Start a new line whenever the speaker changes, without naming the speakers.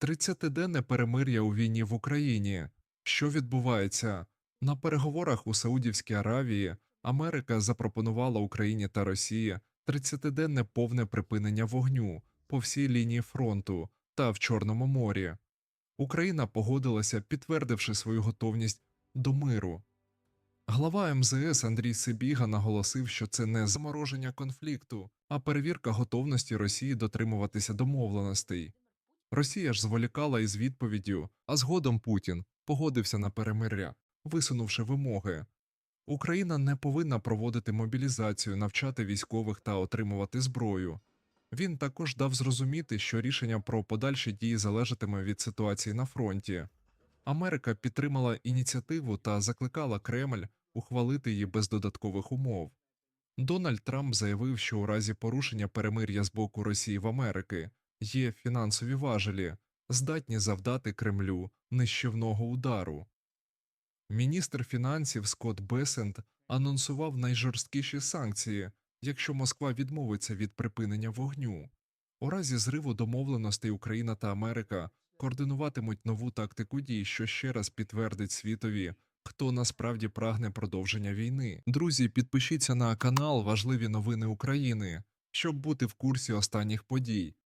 30-денне перемир'я у війні в Україні. Що відбувається? На переговорах у Саудівській Аравії Америка запропонувала Україні та Росії 30-денне повне припинення вогню по всій лінії фронту та в Чорному морі. Україна погодилася, підтвердивши свою готовність до миру. Глава МЗС Андрій Сибіга наголосив, що це не замороження конфлікту, а перевірка готовності Росії дотримуватися домовленостей. Росія ж зволікала із відповіддю, а згодом Путін погодився на перемир'я, висунувши вимоги. Україна не повинна проводити мобілізацію, навчати військових та отримувати зброю. Він також дав зрозуміти, що рішення про подальші дії залежатиме від ситуації на фронті. Америка підтримала ініціативу та закликала Кремль ухвалити її без додаткових умов. Дональд Трамп заявив, що у разі порушення перемир'я з боку Росії в Америки є фінансові важелі, здатні завдати Кремлю нищівного удару. Міністр фінансів Скотт Бесент анонсував найжорсткіші санкції, якщо Москва відмовиться від припинення вогню. У разі зриву домовленостей Україна та Америка координуватимуть нову тактику дій, що ще раз підтвердить світові, хто насправді прагне продовження війни. Друзі, підпишіться на канал Важливі новини України, щоб бути в курсі останніх подій.